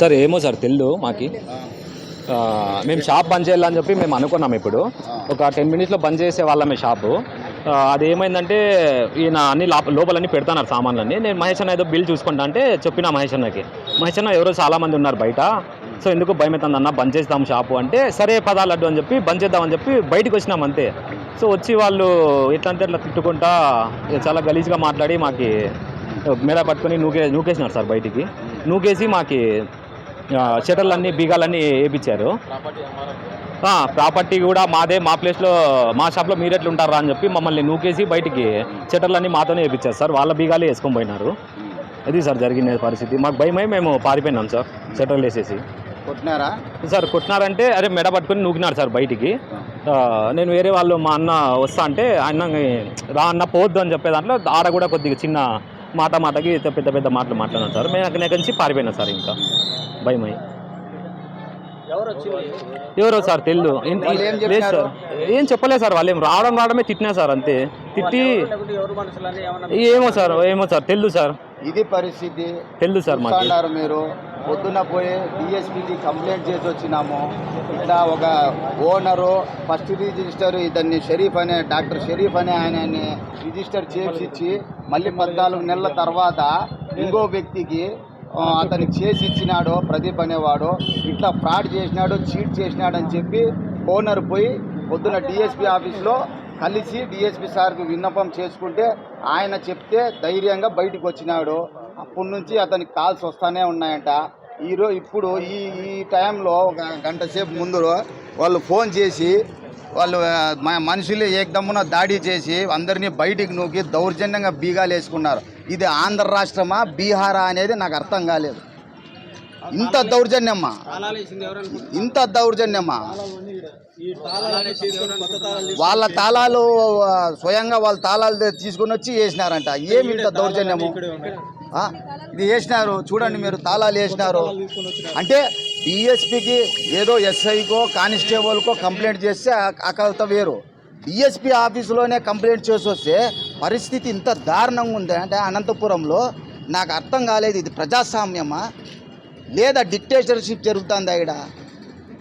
Sir ఏమో sir తెల్లు మాకి. మేము షాప్ బంద్ చేయాలని చెప్పి మేము అనుకున్నాం ఇప్పుడు. ఒక టెన్ మినిట్స్లో బంద్ చేసే వాళ్ళమే షాపు. అది ఏమైందంటే ఈయన అన్ని లోపలన్నీ పెడతాను సామాన్లన్నీ. నేను మహేష్ అన్న ఏదో బిల్ చూసుకుంటా అంటే చెప్పిన మహేష్ అన్నకి. మహేష్ అన్న ఎవరో చాలామంది ఉన్నారు బయట. సో ఎందుకు భయం అన్న బంద్ చేద్దాం షాపు అంటే సరే పదా లడ్డు అని చెప్పి బంద్ చేద్దామని చెప్పి బయటకు వచ్చినాం అంతే. సో వచ్చి వాళ్ళు ఎట్లా అంటే ఇట్లా తిట్టుకుంటా చాలా గలీజ్గా మాట్లాడి మాకు మీద పట్టుకొని నూకే నూకేసినారు సార్ బయటికి. నూకేసి మాకి షటర్లన్నీ బీగాలన్నీ వేయించారు ప్రాపర్టీ కూడా మాదే మా ప్లేస్లో మా షాప్లో మీరు ఎట్లా ఉంటారా అని చెప్పి మమ్మల్ని నూకేసి బయటికి షటర్లన్నీ మాతోనే వేయించారు సార్. వాళ్ళ బీగాలే వేసుకొని పోయినారు. అది సార్ జరిగిన పరిస్థితి. మాకు భయమై మేము పారిపోయినాం సార్ షటర్లు వేసేసి. కొట్టినారా? సార్ కొట్టినారంటే అరే మెడ పట్టుకొని నూకినారు సార్ బయటికి. నేను వేరే వాళ్ళు మా అన్న వస్తా అంటే ఆయన రా అన్న పోవద్దు అని చెప్పే దాంట్లో ఆడ కూడా కొద్దిగా చిన్న మాట మాటకి పెద్ద పెద్ద మాటలు మాట్లాడినాను సార్. మేము అక్కడి నుంచి పారిపోయినా సార్ ఇంకా. భయమై ఎవరో సార్ తెల్లు లేదు? సార్. ఏం చెప్పలేదు సార్. వాళ్ళు ఏం రావడం రావడమే తిట్టినా సార్ అంతే. తిట్టి ఏమో సార్ ఏమో సార్. తెల్లు సార్. ఇది పరిస్థితి. తెల్లు సార్ మాకు. మీరు. పొద్దున్న పోయి డిఎస్పీకి కంప్లైంట్ చేసి వచ్చినాము. ఇట్లా ఒక ఓనరు ఫస్ట్ రిజిస్టర్ ఇతన్ని షరీఫ్ అనే డాక్టర్ షరీఫ్ అనే ఆయనని రిజిస్టర్ చేసి ఇచ్చి మళ్ళీ పద్నాలుగు నెలల తర్వాత ఇంకో వ్యక్తికి అతనికి చేసి ఇచ్చినాడు ప్రదీప్ అనేవాడు. ఇట్లా ఫ్రాడ్ చేసినాడు చీట్ చేసినాడు అని చెప్పి ఓనర్ పోయి పొద్దున డిఎస్పీ ఆఫీస్లో కలిసి డిఎస్పీ సార్కి విన్నపం చేసుకుంటే ఆయన చెప్తే ధైర్యంగా బయటకు వచ్చినాడు అప్పటి నుంచి అతనికి కాల్స్ వస్తూనే ఉన్నాయంట. ఈరోజు ఇప్పుడు ఈ ఈ టైంలో ఒక గంట సేపు ముందు వాళ్ళు ఫోన్ చేసి వాళ్ళు మా మనుషులు ఏకదమ్మున దాడి చేసి అందరినీ బయటికి నూకి దౌర్జన్యంగా బీగాలు వేసుకున్నారు. ఇది ఆంధ్ర రాష్ట్రమా బీహారా అనేది నాకు అర్థం కాలేదు. ఇంత దౌర్జన్యమ్మా ఇంత దౌర్జన్యమ్మా వాళ్ళ తాళాలు స్వయంగా వాళ్ళ తాళాలు తీసుకుని వచ్చి వేసినారంట. ఏమి ఇంత దౌర్జన్యము? ఇది వేసినారు. చూడండి మీరు తాళాలు వేసినారు. అంటే డిఎస్పికి ఏదో ఎస్ఐకో కానిస్టేబుల్కో కంప్లైంట్ చేస్తే ఆ- వేరు. డిఎస్పి ఆఫీసులోనే కంప్లైంట్ చేసి వస్తే పరిస్థితి ఇంత దారుణంగా ఉంది. అంటే అనంతపురంలో నాకు అర్థం కాలేదు ఇది ప్రజాస్వామ్యమా? లేదా డిక్టేటర్షిప్ జరుగుతుందా ఇక్కడ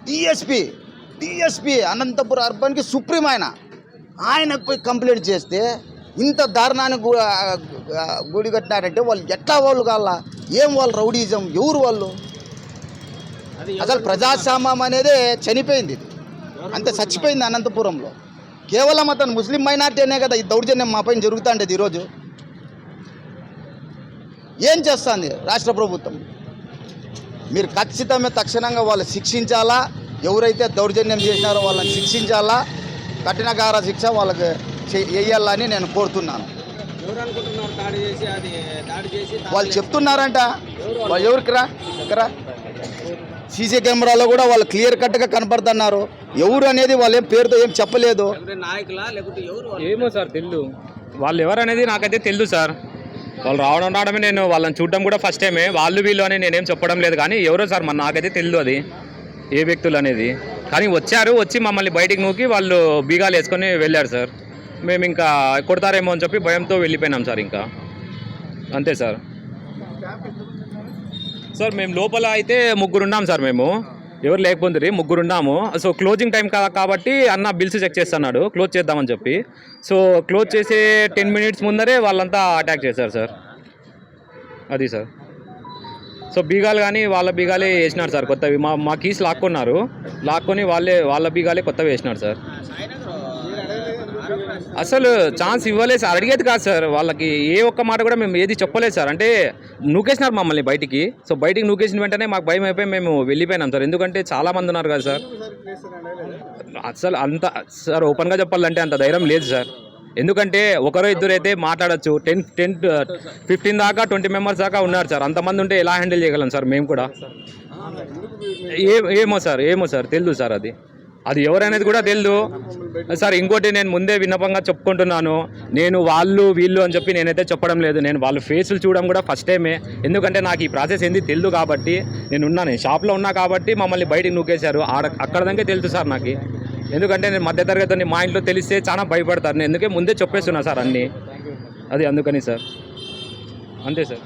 డిఎస్పి డిఎస్పి అనంతపురం అర్బన్కి సుప్రీం ఆయన. ఆయనకు పోయి కంప్లైంట్ చేస్తే ఇంత దారుణానికి గుడి కట్టినారంటే వాళ్ళు ఎట్లా వాళ్ళు కావాలా? ఏం వాళ్ళు రౌడీజం? ఎవరు వాళ్ళు? అసలు ప్రజాస్వామ్యం అనేది చనిపోయింది ఇది. అంతే చచ్చిపోయింది అనంతపురంలో. కేవలం అతను ముస్లిం మైనార్టీ అనే కదా ఈ దౌర్జన్యం మా పైన జరుగుతుండేది ఈరోజు. ఏం చేస్తుంది రాష్ట్ర ప్రభుత్వం? మీరు ఖచ్చితంగా తక్షణంగా వాళ్ళు శిక్షించాలా? ఎవరైతే దౌర్జన్యం చేసినారో వాళ్ళని శిక్షించాలా? కఠినకార శిక్ష వాళ్ళకి వేయాలని నేను కోరుతున్నాను. వాళ్ళు చెప్తున్నారంట. వాళ్ళు ఎవరికి రా ఇక్కడ సీసీ కెమెరాలో కూడా వాళ్ళు క్లియర్ కట్గా కనపడుతున్నారు. ఎవరు అనేది వాళ్ళు ఏం పేరుతో ఏం చెప్పలేదు. ఏమో సార్ తెల్లు వాళ్ళు ఎవరు అనేది నాకైతే తెలుసు సార్. వాళ్ళు రావడం రావడమే నేను వాళ్ళని చూడడం కూడా ఫస్ట్ టైమే వాళ్ళు వీళ్ళు అని నేనేం చెప్పడం లేదు కానీ ఎవరో సార్ మన నాకైతే తెలియదు అది. ఏ వ్యక్తులు అనేది. కానీ వచ్చారు వచ్చి మమ్మల్ని బయటికి నూకి వాళ్ళు బీగాలు వేసుకొని వెళ్ళారు సార్. మేము ఇంకా కొడతారేమో అని చెప్పి భయంతో వెళ్ళిపోయినాం సార్ ఇంకా. అంతే సార్. సార్ మేము లోపల అయితే ముగ్గురు ఉన్నాం సార్ మేము. ఎవరు లేకపోతే ముగ్గురు ఉన్నాము సో క్లోజింగ్ టైం కాదు కాబట్టి అన్న బిల్స్ చెక్ చేస్తున్నాడు. క్లోజ్ చేద్దామని చెప్పి. సో క్లోజ్ చేసే టెన్ మినిట్స్ ముందరే వాళ్ళంతా అటాక్ చేశారు సార్. అది సార్. సో బీగాలు కానీ వాళ్ళ బీగాలే వేసినారు సార్ కొత్తవి. మా మా కీస్ లాక్కున్నారు. లాక్కొని వాళ్ళే వాళ్ళ బీగాలే కొత్తవి వేసినారు సార్. అసలు ఛాన్స్ ఇవ్వలేదు సార్. అడిగేది కాదు సార్. వాళ్ళకి ఏ ఒక్క మాట కూడా మేము ఏది చెప్పలేదు సార్. అంటే నూకేసినారు మమ్మల్ని బయటికి. సో బయటికి నూకేసిన వెంటనే మాకు భయం అయిపోయి మేము వెళ్ళిపోయినాం సార్. ఎందుకంటే చాలా మంది ఉన్నారు కదా సార్. అసలు అంత సార్ ఓపెన్గా చెప్పాలంటే అంత ధైర్యం లేదు సార్. ఎందుకంటే ఒకరో ఇద్దరు అయితే మాట్లాడచ్చు. టెన్ టెన్ ఫిఫ్టీన్ దాకా ట్వంటీ మెంబర్స్ దాకా ఉన్నారు సార్. అంతమంది ఉంటే ఎలా హ్యాండిల్ చేయగలం సార్ మేము కూడా? ఏ ఏమో సార్ ఏమో సార్. తెలియదు సార్ అది. అది ఎవరనేది కూడా తెలియదు సార్ ఇంకోటి నేను ముందే విన్నపంగా చెప్పుకుంటున్నాను. నేను వాళ్ళు వీళ్ళు అని చెప్పి నేనైతే చెప్పడం లేదు. నేను వాళ్ళ ఫేసులు చూడడం కూడా ఫస్ట్ టైమే ఎందుకంటే నాకు ఈ ప్రాసెస్ ఏంది తెలియదు కాబట్టి నేను ఉన్నాను షాప్లో ఉన్నా కాబట్టి మమ్మల్ని బయటికి నూకేశారు. ఆడ అక్కడ దాకే తెలుసు సార్ నాకు. ఎందుకంటే నేను మధ్యతరగతిని మా ఇంట్లో తెలిస్తే చాలా భయపడతారు. నేను ఎందుకే ముందే చెప్పేస్తున్నా సార్ అన్నీ. అది అందుకని సార్. అంతే సార్.